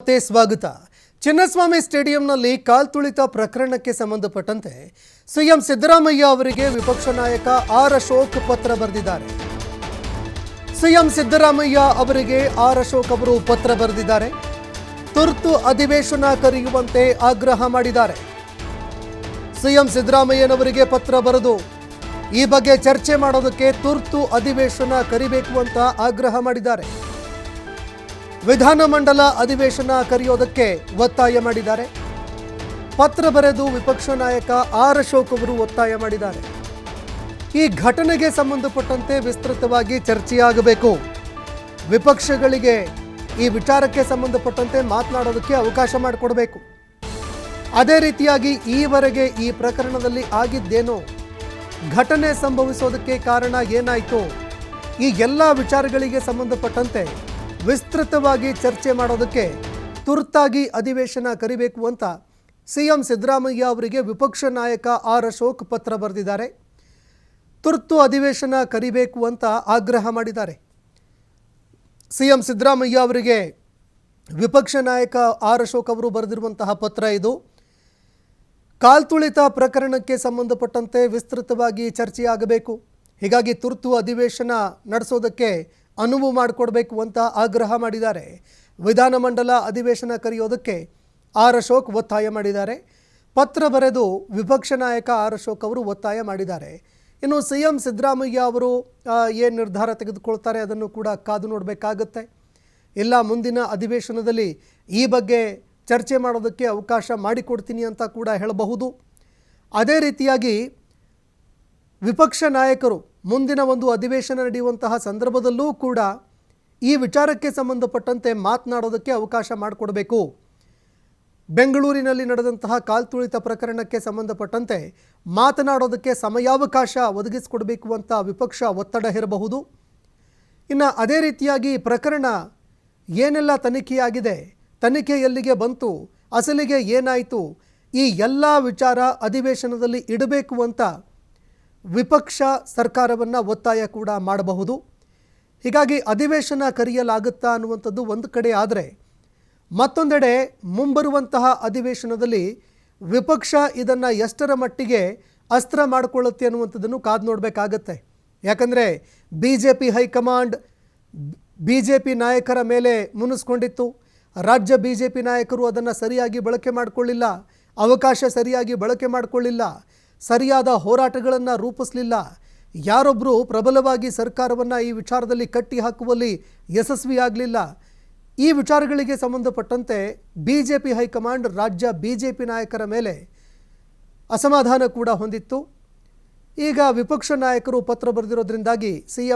ಮತ್ತೆ ಸ್ವಾಗತ. ಚಿನ್ನಸ್ವಾಮಿ ಸ್ಟೇಡಿಯಂನಲ್ಲಿ ಕಾಲ್ತುಳಿತ ಪ್ರಕರಣಕ್ಕೆ ಸಂಬಂಧಪಟ್ಟಂತೆ ಸಿಎಂ ಸಿದ್ದರಾಮಯ್ಯ ಅವರಿಗೆ ವಿಪಕ್ಷ ನಾಯಕ ಆರ್ ಅಶೋಕ್ ಪತ್ರ ಬರೆದಿದ್ದಾರೆ. ಸಿಎಂ ಸಿದ್ದರಾಮಯ್ಯ ಅವರಿಗೆ ಆರ್ ಅಶೋಕ್ ಅವರು ಪತ್ರ ಬರೆದಿದ್ದಾರೆ. ತುರ್ತು ಅಧಿವೇಶನ ಕರೆಯುವಂತೆ ಆಗ್ರಹ ಮಾಡಿದ್ದಾರೆ. ಸಿಎಂ ಸಿದ್ದರಾಮಯ್ಯನವರಿಗೆ ಪತ್ರ ಬರೆದು, ಈ ಬಗ್ಗೆ ಚರ್ಚೆ ಮಾಡೋದಕ್ಕೆ ತುರ್ತು ಅಧಿವೇಶನ ಕರಿಬೇಕು ಅಂತ ಆಗ್ರಹ ಮಾಡಿದ್ದಾರೆ. ವಿಧಾನಮಂಡಲ ಅಧಿವೇಶನ ಕರೆಯೋದಕ್ಕೆ ಒತ್ತಾಯ ಮಾಡಿದ್ದಾರೆ. ಪತ್ರ ಬರೆದು ವಿಪಕ್ಷ ನಾಯಕ ಆರ್ ಅಶೋಕ್ ಅವರು ಒತ್ತಾಯ ಮಾಡಿದ್ದಾರೆ. ಈ ಘಟನೆಗೆ ಸಂಬಂಧಪಟ್ಟಂತೆ ವಿಸ್ತೃತವಾಗಿ ಚರ್ಚೆಯಾಗಬೇಕು. ವಿಪಕ್ಷಗಳಿಗೆ ಈ ವಿಚಾರಕ್ಕೆ ಸಂಬಂಧಪಟ್ಟಂತೆ ಮಾತನಾಡೋದಕ್ಕೆ ಅವಕಾಶ ಮಾಡಿಕೊಡಬೇಕು. ಅದೇ ರೀತಿಯಾಗಿ ಈವರೆಗೆ ಈ ಪ್ರಕರಣದಲ್ಲಿ ಆಗಿದ್ದೇನೋ, ಘಟನೆ ಸಂಭವಿಸೋದಕ್ಕೆ ಕಾರಣ ಏನಾಯಿತು, ಈ ಎಲ್ಲ ವಿಚಾರಗಳಿಗೆ ಸಂಬಂಧಪಟ್ಟಂತೆ ವಿಸ್ತೃತವಾಗಿ ಚರ್ಚೆ ಮಾಡೋದಕ್ಕೆ ತುರ್ತಾಗಿ ಅಧಿವೇಶನ ಕರಿಬೇಕು ಅಂತ ಸಿಎಂ ಸಿದ್ದರಾಮಯ್ಯ ಅವರಿಗೆ ವಿಪಕ್ಷ ನಾಯಕ ಆರ್ ಅಶೋಕ್ ಪತ್ರ ಬರೆದಿದ್ದಾರೆ. ತುರ್ತು ಅಧಿವೇಶನ ಕರಿಬೇಕು ಅಂತ ಆಗ್ರಹ ಮಾಡಿದ್ದಾರೆ. ಸಿಎಂ ಸಿದ್ದರಾಮಯ್ಯ ಅವರಿಗೆ ವಿಪಕ್ಷ ನಾಯಕ ಆರ್ ಅಶೋಕ್ ಅವರು ಬರೆದಿರುವಂತಹ ಪತ್ರ ಇದು. ಕಾಲ್ತುಳಿತ ಪ್ರಕರಣಕ್ಕೆ ಸಂಬಂಧಪಟ್ಟಂತೆ ವಿಸ್ತೃತವಾಗಿ ಚರ್ಚೆಯಾಗಬೇಕು. ಹೀಗಾಗಿ ತುರ್ತು ಅಧಿವೇಶನ ನಡೆಸೋದಕ್ಕೆ ಅನುವು ಮಾಡಿಕೊಡ್ಬೇಕು ಅಂತ ಆಗ್ರಹ ಮಾಡಿದ್ದಾರೆ. ವಿಧಾನಮಂಡಲ ಅಧಿವೇಶನ ಕರೆಯೋದಕ್ಕೆ ಆರ್ ಅಶೋಕ್ ಒತ್ತಾಯ ಮಾಡಿದ್ದಾರೆ. ಪತ್ರ ಬರೆದು ವಿಪಕ್ಷ ನಾಯಕ ಆರ್ ಅಶೋಕ್ ಅವರು ಒತ್ತಾಯ ಮಾಡಿದ್ದಾರೆ. ಇನ್ನು ಸಿ ಎಂ ಸಿದ್ದರಾಮಯ್ಯ ಅವರು ಏನು ನಿರ್ಧಾರ ತೆಗೆದುಕೊಳ್ತಾರೆ ಅದನ್ನು ಕೂಡ ಕಾದು ನೋಡಬೇಕಾಗತ್ತೆ. ಇಲ್ಲ, ಮುಂದಿನ ಅಧಿವೇಶನದಲ್ಲಿ ಈ ಬಗ್ಗೆ ಚರ್ಚೆ ಮಾಡೋದಕ್ಕೆ ಅವಕಾಶ ಮಾಡಿಕೊಡ್ತೀನಿ ಅಂತ ಕೂಡ ಹೇಳಬಹುದು. ಅದೇ ರೀತಿಯಾಗಿ ವಿಪಕ್ಷ ನಾಯಕರು ಮುಂದಿನ ಒಂದು ಅಧಿವೇಶನ ನಡೆಯುವಂತಹ ಸಂದರ್ಭದಲ್ಲೂ ಕೂಡ ಈ ವಿಚಾರಕ್ಕೆ ಸಂಬಂಧಪಟ್ಟಂತೆ ಮಾತನಾಡೋದಕ್ಕೆ ಅವಕಾಶ ಮಾಡಿಕೊಡಬೇಕು. ಬೆಂಗಳೂರಿನಲ್ಲಿ ನಡೆದಂತಹ ಕಾಲ್ತುಳಿತ ಪ್ರಕರಣಕ್ಕೆ ಸಂಬಂಧಪಟ್ಟಂತೆ ಮಾತನಾಡೋದಕ್ಕೆ ಸಮಯಾವಕಾಶ ಒದಗಿಸಿಕೊಡಬೇಕು ಅಂತ ವಿಪಕ್ಷ ಒತ್ತಡ ಇರಬಹುದು ಇನ್ನು ಅದೇ ರೀತಿಯಾಗಿ ಪ್ರಕರಣ ಏನೆಲ್ಲ ತನಿಖೆಯಾಗಿದೆ, ತನಿಖೆ ಎಲ್ಲಿಗೆ ಬಂತು, ಅಸಲಿಗೆ ಏನಾಯಿತು, ಈ ಎಲ್ಲ ವಿಚಾರ ಅಧಿವೇಶನದಲ್ಲಿ ಇಡಬೇಕು ಅಂತ ವಿಪಕ್ಷ ಸರ್ಕಾರವನ್ನು ಒತ್ತಾಯ ಕೂಡ ಮಾಡಬಹುದು. ಹೀಗಾಗಿ ಅಧಿವೇಶನ ಕರೆಯಲಾಗುತ್ತಾ ಅನ್ನುವಂಥದ್ದು ಒಂದು ಕಡೆ ಆದರೆ ಮತ್ತೊಂದೆಡೆ ಮುಂಬರುವಂತಹ ಅಧಿವೇಶನದಲ್ಲಿ ವಿಪಕ್ಷ ಇದನ್ನು ಎಷ್ಟರ ಮಟ್ಟಿಗೆ ಅಸ್ತ್ರ ಮಾಡಿಕೊಳ್ಳುತ್ತೆ ಅನ್ನುವಂಥದ್ದನ್ನು ಕಾದು ನೋಡಬೇಕಾಗತ್ತೆ. ಯಾಕಂದರೆ B J P high command B J P ನಾಯಕರ ಮೇಲೆ ಮುನಿಸ್ಕೊಂಡಿತ್ತು. ರಾಜ್ಯ ಬಿ ಜೆ ಪಿ ನಾಯಕರು ಅದನ್ನು ಸರಿಯಾಗಿ ಬಳಕೆ ಮಾಡಿಕೊಳ್ಳಿಲ್ಲ. ಅವಕಾಶ ಸರಿಯಾಗಿ ಬಳಕೆ ಮಾಡಿಕೊಳ್ಳಿಲ್ಲ. ಸರಿಯಾದ ಹೋರಾಟಗಳನ್ನು ರೂಪಿಸಲಿಲ್ಲ. ಯಾರೊಬ್ಬರು ಪ್ರಬಲವಾಗಿ ಸರ್ಕಾರವನ್ನು ಈ ವಿಚಾರದಲ್ಲಿ ಕಟ್ಟಿ ಹಾಕುವಲ್ಲಿ ಯಶಸ್ವಿಯಾಗಲಿಲ್ಲ. ಈ ವಿಚಾರಗಳಿಗೆ ಸಂಬಂಧಪಟ್ಟಂತೆ B J P high command ರಾಜ್ಯ ಬಿ ಜೆ ಪಿ ನಾಯಕರ ಮೇಲೆ ಅಸಮಾಧಾನ ಕೂಡ ಹೊಂದಿತ್ತು. ಈಗ ವಿಪಕ್ಷ ನಾಯಕರು ಪತ್ರ ಬರೆದಿರೋದ್ರಿಂದಾಗಿ ಸಿ